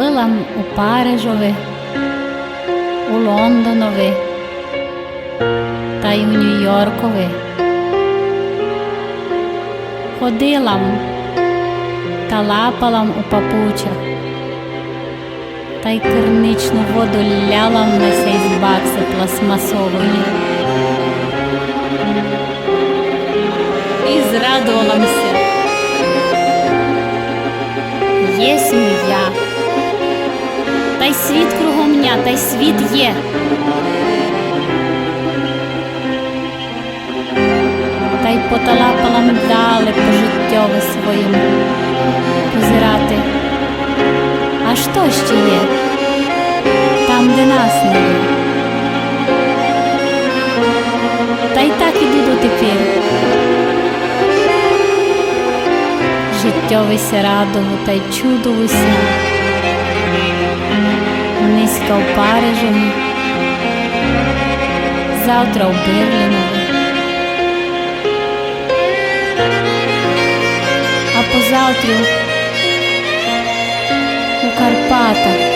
М у Парижові, у Лондонові та й у Нью-Йоркові. Ходила м та лапала у папучах, та й керничну воду ляла м на сей з бакси пластмасової. І зрадувалася. Єсмь я. Та й світ є. Та й поталапала м далі по життєві своєму позирати. А що ще є? Там, де нас не є. Та й так іду дотепер. Життєвися радову та й чудовися. opareženi, zavtra v Berlinu. A po zavtru v